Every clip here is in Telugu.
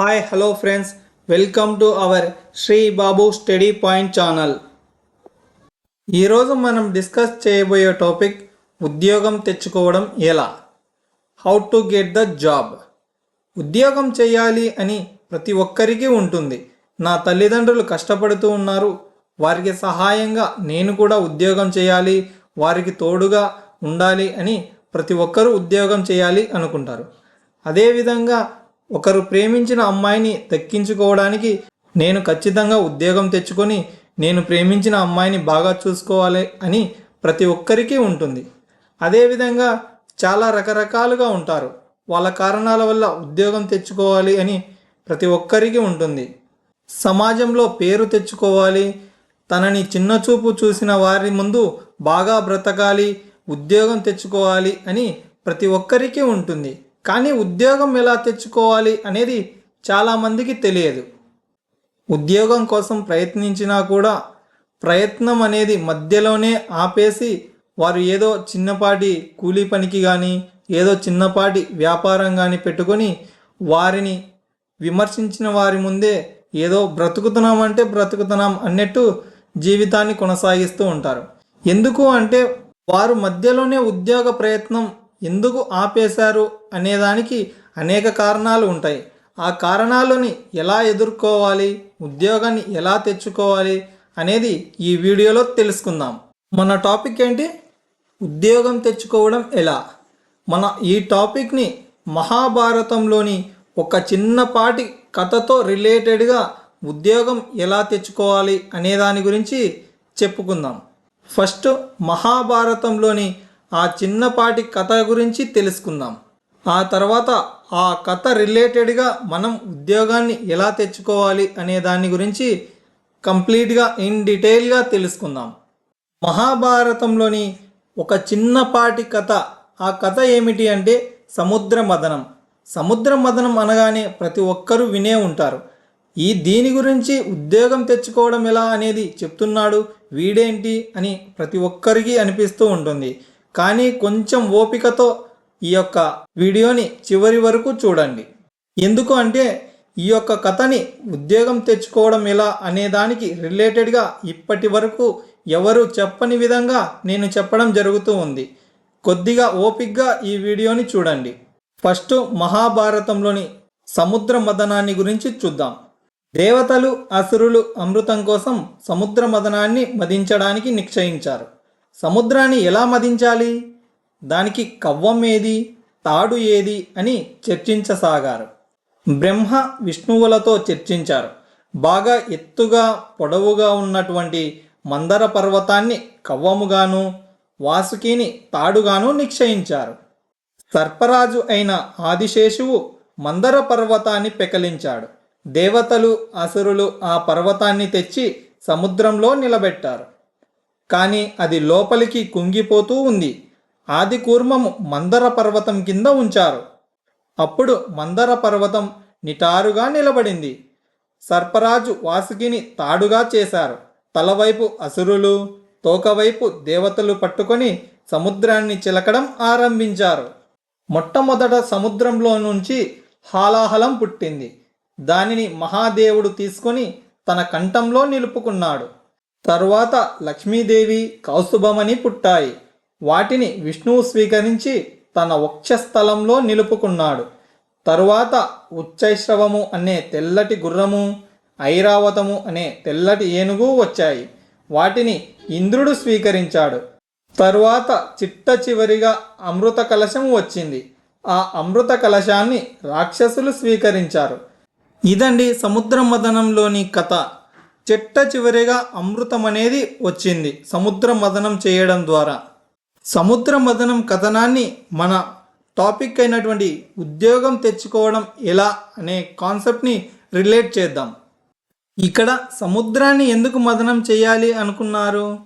Hi hello friends welcome to our Shri Babu study point channel ఈరోజు మనం డిస్కస్ చేయబోయే టాపిక్ ఉద్యోగం తెచ్చుకోవడం ఎలా? How to get the job ఉద్యోగం చేయాలి అని ప్రతి ఒక్కరికి ఉంటుంది. నా తల్లిదండ్రులు కష్టపడుతూ ఉన్నారు. వారికి సహాయంగా నేను కూడా ఉద్యోగం చేయాలి. వారికి తోడుగా ఉండాలి అని ప్రతి ఒక్కరూ ఉద్యోగం చేయాలి అనుకుంటారు. అదేవిధంగా ఒకరు ప్రేమించిన అమ్మాయిని దక్కించుకోవడానికి నేను ఖచ్చితంగా ఉద్యోగం తెచ్చుకొని నేను ప్రేమించిన అమ్మాయిని బాగా చూసుకోవాలి అని ప్రతి ఒక్కరికి ఉంటుంది. అదేవిధంగా చాలా రకరకాలుగా ఉంటారు. వాళ్ళ కారణాల వల్ల ఉద్యోగం తెచ్చుకోవాలి అని ప్రతి ఒక్కరికి ఉంటుంది. సమాజంలో పేరు తెచ్చుకోవాలి. తనని చిన్నచూపు చూసిన వారి ముందు బాగా బ్రతకాలి ఉద్యోగం తెచ్చుకోవాలి అని ప్రతి ఒక్కరికి ఉంటుంది. కానీ ఉద్యోగం ఎలా తెచ్చుకోవాలి అనేది చాలామందికి తెలియదు. ఉద్యోగం కోసం ప్రయత్నించినా కూడా ప్రయత్నం అనేది మధ్యలోనే ఆపేసి వారు ఏదో చిన్నపాటి కూలీ పనికి కానీ ఏదో చిన్నపాటి వ్యాపారం కానీ పెట్టుకొని వారిని విమర్శించిన వారి ముందే ఏదో బ్రతుకుతున్నాం అంటే బ్రతుకుతున్నాం అన్నట్టు జీవితాన్ని కొనసాగిస్తూ ఉంటారు. ఎందుకు అంటే వారు మధ్యలోనే ఉద్యోగ ప్రయత్నం ఎందుకు ఆపేశారు అనేదానికి అనేక కారణాలు ఉంటాయి. ఆ కారణాలని ఎలా ఎదుర్కోవాలి ఉద్యోగాన్ని ఎలా తెచ్చుకోవాలి అనేది ఈ వీడియోలో తెలుసుకుందాం. మన టాపిక్ ఏంటి? ఉద్యోగం తెచ్చుకోవడం ఎలా? మన ఈ టాపిక్ని మహాభారతంలోని ఒక చిన్నపాటి కథతో రిలేటెడ్గా ఉద్యోగం ఎలా తెచ్చుకోవాలి అనే దాని గురించి చెప్పుకుందాం. ఫస్ట్ మహాభారతంలోని ఆ చిన్నపాటి కథ గురించి తెలుసుకుందాం. ఆ తర్వాత ఆ కథ రిలేటెడ్గా మనం ఉద్యోగాన్ని ఎలా తెచ్చుకోవాలి అనే దాని గురించి కంప్లీట్గా ఇన్ డీటెయిల్గా తెలుసుకుందాం. మహాభారతంలోని ఒక చిన్నపాటి కథ. ఆ కథ ఏమిటి అంటే సముద్ర మదనం. సముద్ర మదనం అనగానే ప్రతి ఒక్కరూ వినే ఉంటారు. ఈ దీని గురించి ఉద్యోగం తెచ్చుకోవడం ఎలా అనేది చెప్తున్నాడు వీడేంటి అని ప్రతి ఒక్కరికి అనిపిస్తూ ఉంటుంది. కానీ కొంచెం ఓపికతో ఈ యొక్క వీడియోని చివరి వరకు చూడండి. ఎందుకు అంటే ఈ యొక్క కథని ఉద్యోగం తెచ్చుకోవడం ఎలా అనే దానికి రిలేటెడ్గా ఇప్పటి వరకు ఎవరు చెప్పని విధంగా నేను చెప్పడం జరుగుతూ ఉంది. కొద్దిగా ఓపిక్గా ఈ వీడియోని చూడండి. ఫస్ట్ మహాభారతంలోని సముద్ర మదనాన్ని గురించి చూద్దాం. దేవతలు అసురులు అమృతం కోసం సముద్ర మదనాన్ని మదించడానికి నిశ్చయించారు. సముద్రాన్ని ఎలా మదించాలి? దానికి కవ్వం ఏది? తాడు ఏది? అని చర్చించసాగారు. బ్రహ్మ విష్ణువులతో చర్చించారు. బాగా ఎత్తుగా పొడవుగా ఉన్నటువంటి మందర పర్వతాన్ని కవ్వముగాను వాసుకిని తాడుగాను నిశ్చయించారు. సర్పరాజు అయిన ఆదిశేషువు మందర పర్వతాన్ని పెకలించాడు. దేవతలు అసురులు ఆ పర్వతాన్ని తెచ్చి సముద్రంలో నిలబెట్టారు. కానీ అది లోపలికి కుంగిపోతూ ఉంది. ఆది కూర్మము మందర పర్వతం కింద ఉంచారు. అప్పుడు మందర పర్వతం నిటారుగా నిలబడింది. సర్పరాజు వాసుకిని తాడుగా చేశారు. తలవైపు అసురులు తోకవైపు దేవతలు పట్టుకొని సముద్రాన్ని చిలకడం ఆరంభించారు. మొట్టమొదట సముద్రంలో నుంచి హాలాహలం పుట్టింది. దానిని మహాదేవుడు తీసుకొని తన కంఠంలో నిలుపుకున్నాడు. తరువాత లక్ష్మీదేవి కౌస్తుభమని పుట్టాయి. వాటిని విష్ణువు స్వీకరించి తన వక్షస్థలంలో నిలుపుకున్నాడు. తరువాత ఉచ్చైశ్రవము అనే తెల్లటి గుర్రము ఐరావతము అనే తెల్లటి ఏనుగు వచ్చాయి. వాటిని ఇంద్రుడు స్వీకరించాడు. తరువాత చిట్ట చివరిగా అమృత కలశం వచ్చింది. ఆ అమృత కలశాన్ని రాక్షసులు స్వీకరించారు. ఇదండి సముద్ర మదనంలోని కథ. చిట్ట చివరిగా అమృతం అనేది వచ్చింది. సముద్ర మదనం చేయడం ద్వారా. సముద్ర మదనం కథనాన్ని మన టాపిక్ అయినటువంటి ఉద్యోగం తెచ్చుకోవడం ఎలా అనే కాన్సెప్ట్ని రిలేట్ చేద్దాం. ఇక్కడ సముద్రాన్ని ఎందుకు మదనం చేయాలి అనుకున్నారు?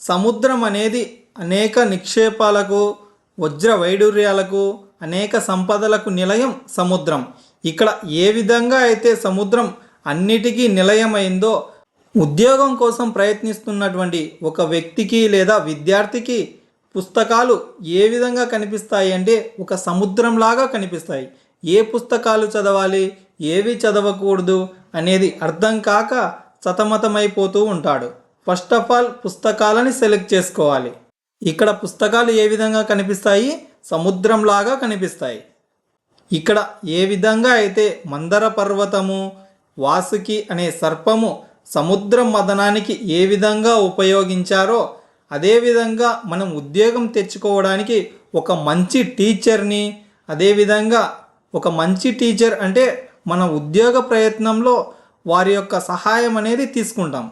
సముద్రం అనేది అనేక నిక్షేపాలకు వజ్ర వైడూర్యాలకు అనేక సంపదలకు నిలయం సముద్రం. ఇక్కడ ఏ విధంగా అయితే సముద్రం అన్నిటికీ నిలయమైందో ఉద్యోగం కోసం ప్రయత్నిస్తున్నటువంటి ఒక వ్యక్తికి లేదా విద్యార్థికి పుస్తకాలు ఏ విధంగా కనిపిస్తాయి అంటే ఒక సముద్రంలాగా కనిపిస్తాయి. ఏ పుస్తకాలు చదవాలి ఏవి చదవకూడదు అనేది అర్థం కాక సతమతమైపోతూ ఉంటాడు. ఫస్ట్ ఆఫ్ ఆల్ పుస్తకాలని సెలెక్ట్ చేసుకోవాలి. ఇక్కడ పుస్తకాలు ఏ విధంగా కనిపిస్తాయి? సముద్రంలాగా కనిపిస్తాయి. ఇక్కడ ఏ విధంగా అయితే మందర పర్వతము వాసుకి అనే సర్పము సముద్ర మదనానికి ఏ విధంగా ఉపయోగించారో అదేవిధంగా మనం ఉద్యోగం తెచ్చుకోవడానికి ఒక మంచి టీచర్ని అదేవిధంగా ఒక మంచి టీచర్ అంటే మన ఉద్యోగ ప్రయత్నంలో వారి యొక్క సహాయం అనేది తీసుకుంటాం.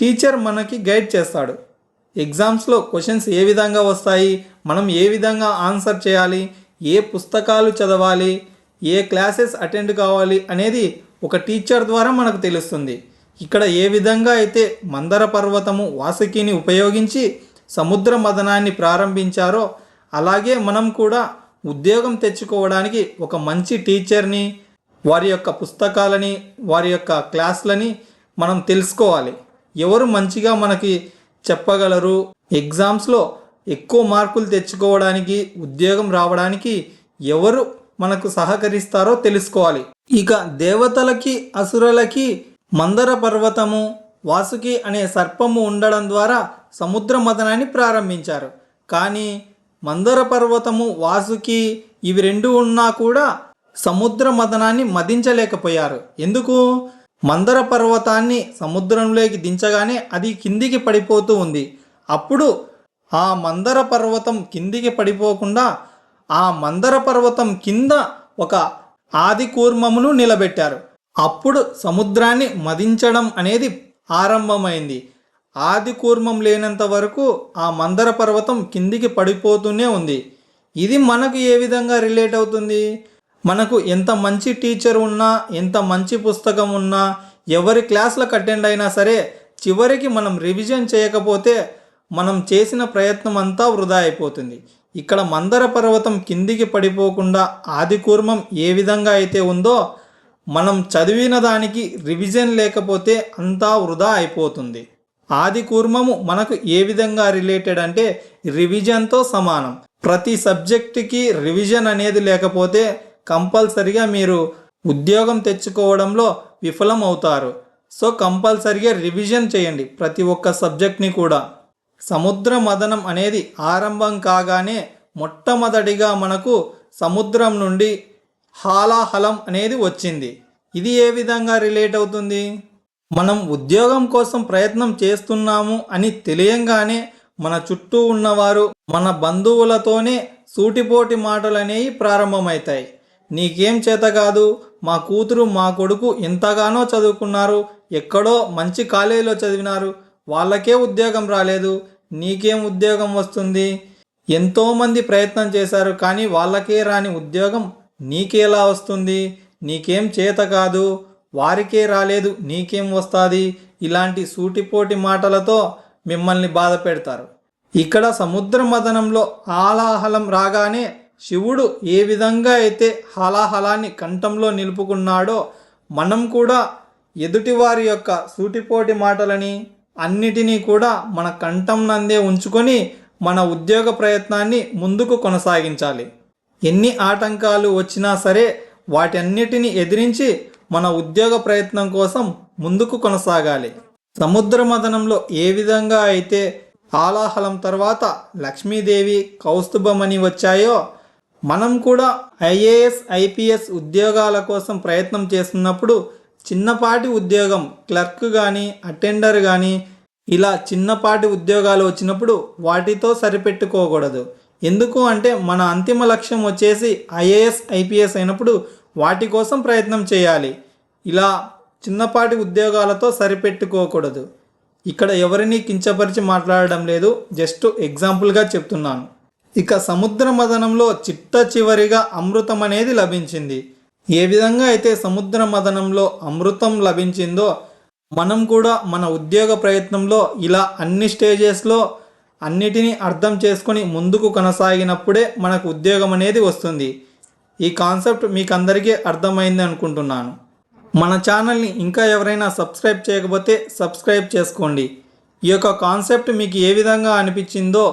టీచర్ మనకి గైడ్ చేస్తాడు. ఎగ్జామ్స్లో క్వశ్చన్స్ ఏ విధంగా వస్తాయి మనం ఏ విధంగా ఆన్సర్ చేయాలి ఏ పుస్తకాలు చదవాలి ఏ క్లాసెస్ అటెండ్ కావాలి అనేది ఒక టీచర్ ద్వారా మనకు తెలుస్తుంది. ఇక్కడ ఏ విధంగా అయితే మందర పర్వతము వాసుకిని ఉపయోగించి సముద్ర మదనాన్ని ప్రారంభించారో అలాగే మనం కూడా ఉద్యోగం తెచ్చుకోవడానికి ఒక మంచి టీచర్ని వారి యొక్క పుస్తకాలని వారి యొక్క క్లాస్లని మనం తెలుసుకోవాలి. ఎవరు మంచిగా మనకి చెప్పగలరు? ఎగ్జామ్స్లో ఎక్కువ మార్కులు తెచ్చుకోవడానికి ఉద్యోగం రావడానికి ఎవరు మనకు సహకరిస్తారో తెలుసుకోవాలి. ఇక దేవతలకి అసురులకి మందర పర్వతము వాసుకి అనే సర్పము ఉండడం ద్వారా సముద్ర మదనాన్ని ప్రారంభించారు. కానీ మందర పర్వతము వాసుకి ఇవి రెండు ఉన్నా కూడా సముద్ర మదనాన్ని మదించలేకపోయారు. ఎందుకు? మందర పర్వతాన్ని సముద్రంలోకి దించగానే అది కిందికి పడిపోతూ ఉంది. అప్పుడు ఆ మందర పర్వతం కిందికి పడిపోకుండా ఆ మందర పర్వతం కింద ఒక ఆది కూర్మమును నిలబెట్టారు. అప్పుడు సముద్రాన్ని మదించడం అనేది ఆరంభమైంది. ఆది కూర్మం లేనంత వరకు ఆ మందర పర్వతం కిందికి పడిపోతూనే ఉంది. ఇది మనకు ఏ విధంగా రిలేట్ అవుతుంది? మనకు ఎంత మంచి టీచర్ ఉన్నా ఎంత మంచి పుస్తకం ఉన్నా ఎవరి క్లాసులకు అటెండ్ అయినా సరే చివరికి మనం రివిజన్ చేయకపోతే మనం చేసిన ప్రయత్నం అంతా వృధా అయిపోతుంది. ఇక్కడ మందర పర్వతం కిందికి పడిపోకుండా ఆది కూర్మం ఏ విధంగా అయితే ఉందో మనం చదివిన దానికి రివిజన్ లేకపోతే అంతా వృధా అయిపోతుంది. ఆది కూర్మము మనకు ఏ విధంగా రిలేటెడ్ అంటే రివిజన్తో సమానం. ప్రతి సబ్జెక్టుకి రివిజన్ అనేది లేకపోతే కంపల్సరిగా మీరు ఉద్యోగం తెచ్చుకోవడంలో విఫలం అవుతారు సో కంపల్సరిగా రివిజన్ చేయండి ప్రతి ఒక్క సబ్జెక్ట్ని కూడా. సముద్ర మదనం అనేది ఆరంభం కాగానే మొట్టమొదటిగా మనకు సముద్రం నుండి హాలాహలం అనేది వచ్చింది. ఇది ఏ విధంగా రిలేట్ అవుతుంది? మనం ఉద్యోగం కోసం ప్రయత్నం చేస్తున్నాము అని తెలియంగానే మన చుట్టూ ఉన్నవారు మన బంధువులతోనే సూటిపోటి మాటలు అనేవి ప్రారంభమవుతాయి. నీకేం చేత కాదు మా కూతురు మా కొడుకు ఎంతగానో చదువుకున్నారు ఎక్కడో మంచి కాలేజీలో చదివినారు వాళ్ళకే ఉద్యోగం రాలేదు నీకేం ఉద్యోగం వస్తుంది? ఎంతోమంది ప్రయత్నం చేశారు కానీ వాళ్ళకే రాని ఉద్యోగం నీకేలా వస్తుంది? నీకేం చేత కాదు వారికే రాలేదు నీకేం వస్తుంది? ఇలాంటి సూటిపోటి మాటలతో మిమ్మల్ని బాధ పెడతారు. ఇక్కడ సముద్ర మదనంలో హాలాహలం రాగానే శివుడు ఏ విధంగా అయితే హలాహలాన్ని కంఠంలో నిలుపుకున్నాడో మనం కూడా ఎదుటివారి యొక్క సూటిపోటి మాటలని అన్నిటినీ కూడా మన కంఠం నందే ఉంచుకొని మన ఉద్యోగ ప్రయత్నాన్ని ముందుకు కొనసాగించాలి. ఎన్ని ఆటంకాలు వచ్చినా సరే వాటన్నిటిని ఎదిరించి మన ఉద్యోగ ప్రయత్నం కోసం ముందుకు కొనసాగాలి. సముద్ర మదనంలో ఏ విధంగా అయితే ఆలాహలం తర్వాత లక్ష్మీదేవి కౌస్తుభమని వచ్చాయో మనం కూడా ఐఏఎస్ ఐపీఎస్ ఉద్యోగాల కోసం ప్రయత్నం చేస్తున్నప్పుడు చిన్నపాటి ఉద్యోగం క్లర్క్ కానీ అటెండర్ కానీ ఇలా చిన్నపాటి ఉద్యోగాలు వచ్చినప్పుడు వాటితో సరిపెట్టుకోకూడదు. ఎందుకు అంటే మన అంతిమ లక్ష్యం వచ్చేసి ఐఏఎస్ ఐపీఎస్ అయినప్పుడు వాటి కోసం ప్రయత్నం చేయాలి. ఇలా చిన్నపాటి ఉద్యోగాలతో సరిపెట్టుకోకూడదు. ఇక్కడ ఎవరిని కించపరిచి మాట్లాడడం లేదు జస్ట్ ఎగ్జాంపుల్గా చెప్తున్నాను. ఇక సముద్ర మదనంలో చిట్ట చివరిగా అమృతం అనేది లభించింది. ఏ విధంగా అయితే సముద్ర మదనంలో అమృతం లభించిందో మనం కూడా మన ఉద్యోగ ప్రయత్నంలో ఇలా అన్ని స్టేజెస్లో అన్నిటినీ అర్థం చేసుకొని ముందుకు కొనసాగినప్పుడే మనకు ఉద్యోగం అనేది వస్తుంది. ఈ కాన్సెప్ట్ మీకు అందరికీ అర్థమైంది అనుకుంటున్నాను. మన ఛానల్ని ఇంకా ఎవరైనా సబ్స్క్రైబ్ చేయకపోతే సబ్స్క్రైబ్ చేసుకోండి. ఈ యొక్క కాన్సెప్ట్ మీకు ఏ విధంగా అనిపించిందో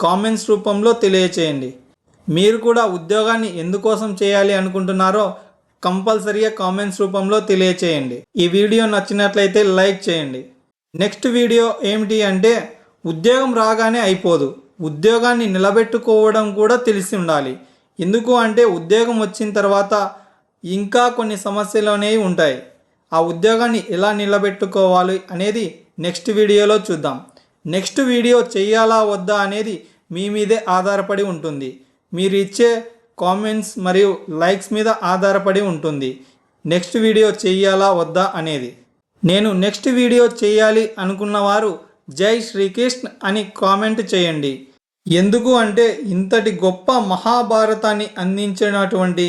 కామెంట్స్ రూపంలో తెలియచేయండి. మీరు కూడా ఉద్యోగాన్ని ఎందుకోసం చేయాలి అనుకుంటున్నారో కంపల్సరీగా కామెంట్స్ రూపంలో తెలియచేయండి. ఈ వీడియో నచ్చినట్లయితే లైక్ చేయండి. నెక్స్ట్ వీడియో ఏమిటి అంటే ఉద్యోగం రాగానే అయిపోదు. ఉద్యోగాన్ని నిలబెట్టుకోవడం కూడా తెలిసి ఉండాలి. ఎందుకు అంటే ఉద్యోగం వచ్చిన తర్వాత ఇంకా కొన్ని సమస్యలు అనేవి ఉంటాయి. ఆ ఉద్యోగాన్ని ఎలా నిలబెట్టుకోవాలి అనేది నెక్స్ట్ వీడియోలో చూద్దాం. నెక్స్ట్ వీడియో చేయాలా వద్దా అనేది మీ మీదే ఆధారపడి ఉంటుంది. మీరు ఇచ్చే కామెంట్స్ మరియు లైక్స్ మీద ఆధారపడి ఉంటుంది. నెక్స్ట్ వీడియో చేయాలా వద్దా అనేది. నేను నెక్స్ట్ వీడియో చేయాలి అనుకున్న వారు జై శ్రీకృష్ణ అని కామెంట్ చేయండి. ఎందుకు అంటే ఇంతటి గొప్ప మహాభారతాన్ని అందించినటువంటి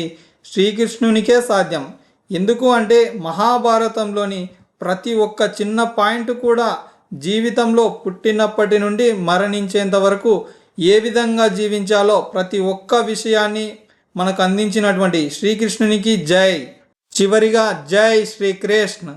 శ్రీకృష్ణునికే సాధ్యం. ఎందుకు అంటే మహాభారతంలోని ప్రతి ఒక్క చిన్న పాయింట్ కూడా జీవితంలో పుట్టినప్పటి నుండి మరణించేంత వరకు ఏ విధంగా జీవించాలో ప్రతి ఒక్క విషయాన్ని మనకు అందించినటువంటి శ్రీకృష్ణునికి జై. చివరిగా జై శ్రీకృష్ణ.